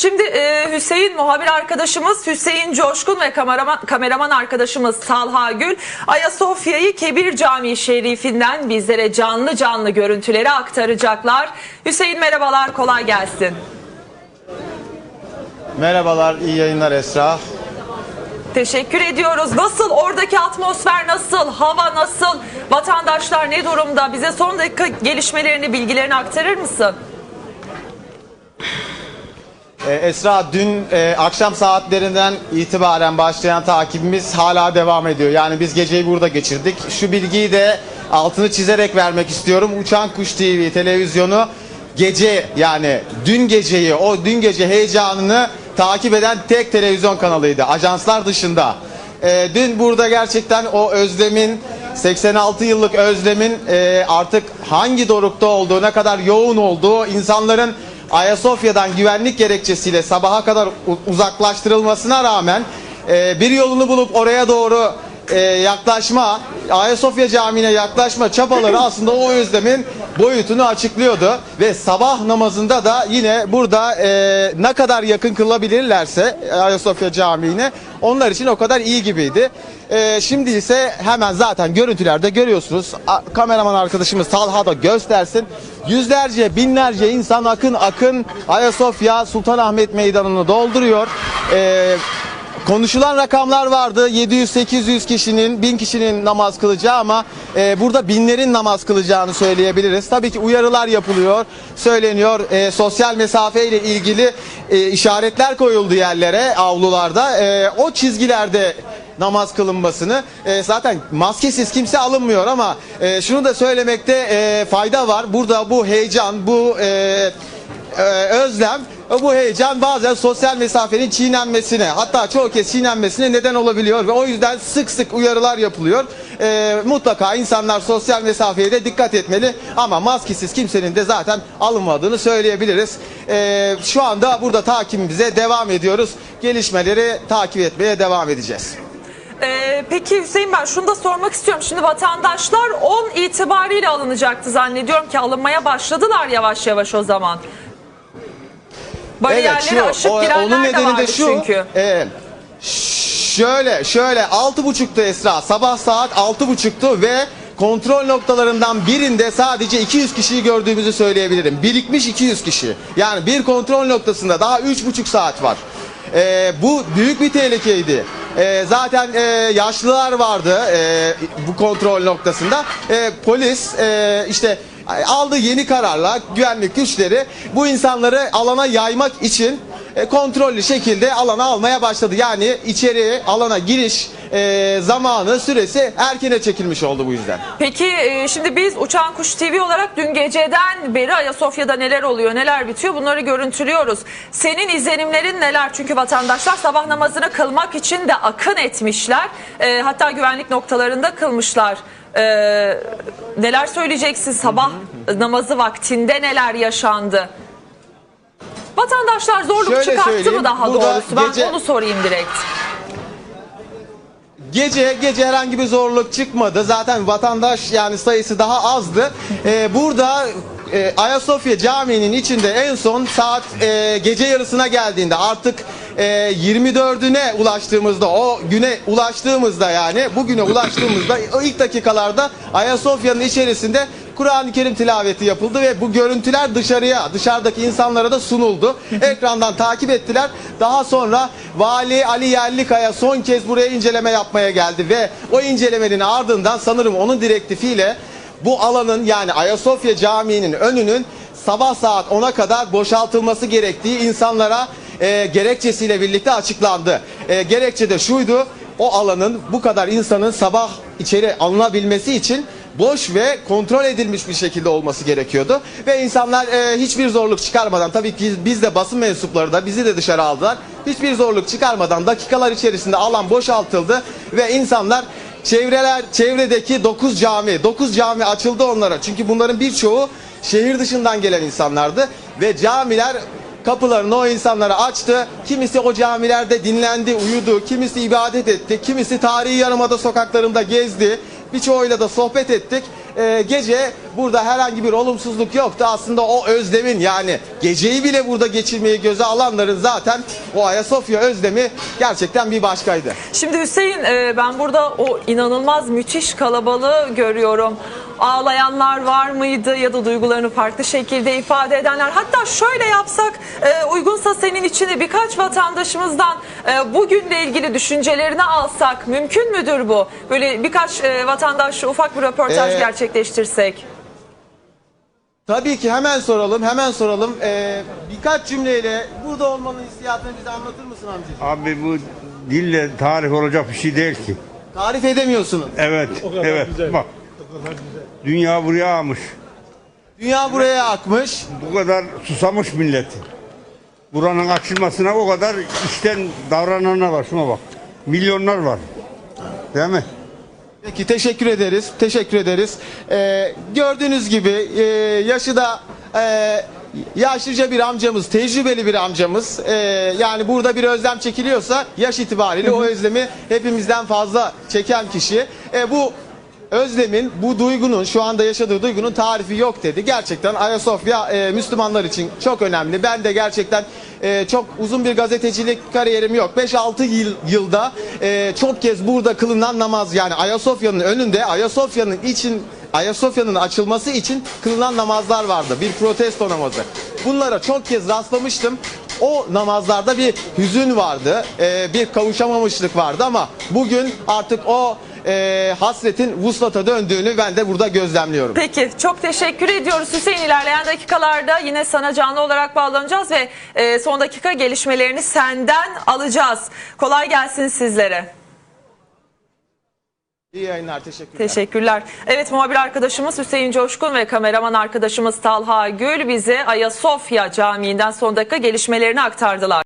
Şimdi e, Hüseyin muhabir arkadaşımız Hüseyin Coşkun ve kameraman, kameraman arkadaşımız Talha Gül Ayasofya'yı Kebir Camii Şerifi'nden bizlere canlı canlı görüntüleri aktaracaklar. Hüseyin merhabalar kolay gelsin. Merhabalar, iyi yayınlar Esra. Teşekkür ediyoruz. Nasıl oradaki atmosfer nasıl? Hava nasıl? Vatandaşlar ne durumda? Bize son dakika gelişmelerini, bilgilerini aktarır mısın? Ee, Esra, dün e, akşam saatlerinden itibaren başlayan takibimiz hala devam ediyor. Yani biz geceyi burada geçirdik. Şu bilgiyi de altını çizerek vermek istiyorum. Uçan Kuş TV televizyonu gece yani dün geceyi, o dün gece heyecanını takip eden tek televizyon kanalıydı. Ajanslar dışında. Ee, dün burada gerçekten o özlemin 86 yıllık özlemin e, artık hangi dorukta olduğu, ne kadar yoğun olduğu, insanların Ayasofya'dan güvenlik gerekçesiyle sabaha kadar uzaklaştırılmasına rağmen e, bir yolunu bulup oraya doğru e, yaklaşma, Ayasofya Camii'ne yaklaşma çabaları aslında o özlemin boyutunu açıklıyordu ve sabah namazında da yine burada e, ne kadar yakın kılabilirlerse Ayasofya Camii'ne onlar için o kadar iyi gibiydi. E, şimdi ise hemen zaten görüntülerde görüyorsunuz. A- kameraman arkadaşımız Talha da göstersin. Yüzlerce, binlerce insan akın akın Ayasofya Sultanahmet Meydanı'nı dolduruyor. E, Konuşulan rakamlar vardı 700-800 kişinin 1000 kişinin namaz kılacağı ama e, burada binlerin namaz kılacağını söyleyebiliriz. Tabii ki uyarılar yapılıyor, söyleniyor. E, sosyal mesafe ile ilgili e, işaretler koyuldu yerlere, avlularda. E, o çizgilerde namaz kılınmasını e, zaten maskesiz kimse alınmıyor ama e, şunu da söylemekte e, fayda var. Burada bu heyecan, bu e, e, özlem bu heyecan bazen sosyal mesafenin çiğnenmesine hatta çoğu kez çiğnenmesine neden olabiliyor ve o yüzden sık sık uyarılar yapılıyor. E, mutlaka insanlar sosyal mesafeye de dikkat etmeli ama maskesiz kimsenin de zaten alınmadığını söyleyebiliriz. E, şu anda burada takibimize devam ediyoruz. Gelişmeleri takip etmeye devam edeceğiz. Ee, peki Hüseyin ben şunu da sormak istiyorum. Şimdi vatandaşlar 10 itibariyle alınacaktı zannediyorum ki alınmaya başladılar yavaş yavaş o zaman. Bariyerleri aşıp o- girenler onun de nedeni vardı de şu. çünkü. e, şöyle şöyle altı buçuktu Esra sabah saat altı buçuktu ve kontrol noktalarından birinde sadece 200 kişiyi gördüğümüzü söyleyebilirim. Birikmiş 200 kişi. Yani bir kontrol noktasında daha üç buçuk saat var. E, bu büyük bir tehlikeydi. E, zaten e, yaşlılar vardı e, bu kontrol noktasında. E, polis e, işte aldığı yeni kararla güvenlik güçleri bu insanları alana yaymak için e, kontrollü şekilde alana almaya başladı. Yani içeri alana giriş e, zamanı süresi erkene çekilmiş oldu bu yüzden. Peki e, şimdi biz Uçan Kuş TV olarak dün geceden beri Ayasofya'da neler oluyor, neler bitiyor bunları görüntülüyoruz. Senin izlenimlerin neler? Çünkü vatandaşlar sabah namazını kılmak için de akın etmişler. E, hatta güvenlik noktalarında kılmışlar. E, neler söyleyeceksin sabah namazı vaktinde neler yaşandı? Vatandaşlar zorluk Şöyle çıkarttı mı söyleyeyim, daha burada doğrusu? Ben gece- onu sorayım direkt. Gece gece herhangi bir zorluk çıkmadı. Zaten vatandaş yani sayısı daha azdı. Ee, burada e, Ayasofya Camii'nin içinde en son saat e, gece yarısına geldiğinde artık e, 24'üne ulaştığımızda o güne ulaştığımızda yani bugüne ulaştığımızda o ilk dakikalarda Ayasofya'nın içerisinde Kur'an-ı Kerim tilaveti yapıldı ve bu görüntüler dışarıya, dışarıdaki insanlara da sunuldu. Ekrandan takip ettiler. Daha sonra Vali Ali Yerlikaya son kez buraya inceleme yapmaya geldi ve o incelemenin ardından sanırım onun direktifiyle bu alanın yani Ayasofya Camii'nin önünün sabah saat 10'a kadar boşaltılması gerektiği insanlara e, gerekçesiyle birlikte açıklandı. E, gerekçe de şuydu. O alanın bu kadar insanın sabah içeri alınabilmesi için boş ve kontrol edilmiş bir şekilde olması gerekiyordu. Ve insanlar e, hiçbir zorluk çıkarmadan tabii ki biz de basın mensupları da bizi de dışarı aldılar. Hiçbir zorluk çıkarmadan dakikalar içerisinde alan boşaltıldı ve insanlar çevreler çevredeki 9 cami 9 cami açıldı onlara. Çünkü bunların birçoğu şehir dışından gelen insanlardı ve camiler kapılarını o insanlara açtı. Kimisi o camilerde dinlendi, uyudu, kimisi ibadet etti, kimisi tarihi yarımada sokaklarında gezdi. Birçoğuyla da sohbet ettik. E, gece burada herhangi bir olumsuzluk yoktu. Aslında o özlemin yani geceyi bile burada geçirmeyi göze alanların zaten o Ayasofya özlemi gerçekten bir başkaydı. Şimdi Hüseyin e, ben burada o inanılmaz müthiş kalabalığı görüyorum. Ağlayanlar var mıydı ya da duygularını farklı şekilde ifade edenler. Hatta şöyle yapsak e, uygunsa senin için de birkaç vatandaşımızdan e, bugünle ilgili düşüncelerini alsak mümkün müdür bu? Böyle birkaç e, vatandaş ufak bir röportaj Ee, gerçekleştirsek. Tabii ki hemen soralım, hemen soralım. E, birkaç cümleyle burada olmanın hissiyatını bize anlatır mısın amcacığım? Abi bu dille tarif olacak bir şey değil ki. Tarif edemiyorsunuz. Evet, evet. Bak. Dünya buraya almış. Dünya buraya akmış. Bu kadar susamış milleti. Buranın açılmasına o kadar işten davrananlar var. Şuna bak. Milyonlar var. Değil mi? Peki teşekkür ederiz. Teşekkür ederiz. Ee, gördüğünüz gibi e, yaşı da e, yaşlıca bir amcamız, tecrübeli bir amcamız. Ee, yani burada bir özlem çekiliyorsa yaş itibariyle o özlemi hepimizden fazla çeken kişi. E, bu özlemin, bu duygunun, şu anda yaşadığı duygunun tarifi yok dedi. Gerçekten Ayasofya e, Müslümanlar için çok önemli. Ben de gerçekten e, çok uzun bir gazetecilik kariyerim yok. 5-6 yıl, yılda e, çok kez burada kılınan namaz yani Ayasofya'nın önünde Ayasofya'nın için Ayasofya'nın açılması için kılınan namazlar vardı. Bir protesto namazı. Bunlara çok kez rastlamıştım. O namazlarda bir hüzün vardı, e, bir kavuşamamışlık vardı ama bugün artık o e, hasretin vuslata döndüğünü ben de burada gözlemliyorum. Peki çok teşekkür ediyoruz Hüseyin. ilerleyen dakikalarda yine sana canlı olarak bağlanacağız ve e, son dakika gelişmelerini senden alacağız. Kolay gelsin sizlere. İyi yayınlar, teşekkürler. Teşekkürler. Evet muhabir arkadaşımız Hüseyin Coşkun ve kameraman arkadaşımız Talha Gül bize Ayasofya Camii'nden son dakika gelişmelerini aktardılar.